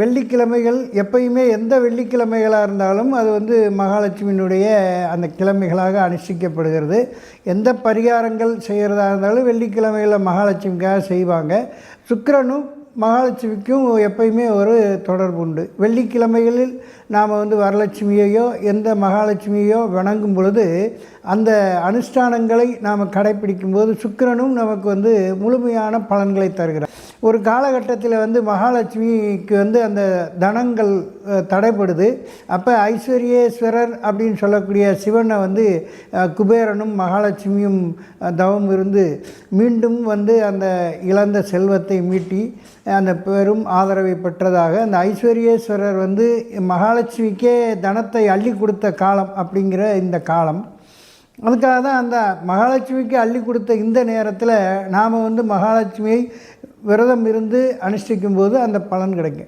வெள்ளிக்கிழமைகள் எப்பயுமே எந்த வெள்ளிக்கிழமைகளாக இருந்தாலும் அது வந்து மகாலட்சுமியினுடைய அந்த கிழமைகளாக அனுஷ்டிக்கப்படுகிறது. எந்த பரிகாரங்கள் செய்கிறதா இருந்தாலும் வெள்ளிக்கிழமைகளில் மகாலட்சுமிக்காக செய்வாங்க. சுக்கரனும் மகாலட்சுமிக்கும் எப்பயுமே ஒரு தொடர்பு உண்டு. வெள்ளிக்கிழமைகளில் நாம் வந்து வரலட்சுமியையோ எந்த மகாலட்சுமியையோ வணங்கும் பொழுது அந்த அனுஷ்டானங்களை நாம் கடைப்பிடிக்கும் போது சுக்கரனும் நமக்கு வந்து முழுமையான பலன்களை தருகிறார். ஒரு காலகட்டத்தில் வந்து மகாலட்சுமிக்கு வந்து அந்த தனங்கள் தடைப்படுது அப்போ ஐஸ்வர்யேஸ்வரர் அப்படின்னு சொல்லக்கூடிய சிவனை வந்து குபேரனும் மகாலட்சுமியும் தவம் இருந்து மீண்டும் வந்து அந்த இழந்த செல்வத்தை மீட்டி அந்த பெரும் ஆதரவை பெற்றதாக அந்த ஐஸ்வர்யேஸ்வரர் வந்து மகாலட்சுமிக்கே தனத்தை அள்ளி கொடுத்த காலம் அப்படிங்கிற இந்த காலம். அதுக்காக தான் அந்த மகாலட்சுமிக்கு அள்ளி கொடுத்த இந்த நேரத்தில் நாம் வந்து மகாலட்சுமியை விரதம் இருந்து அனுஷ்டிக்கும் போது அந்த பலன் கிடைக்கும்.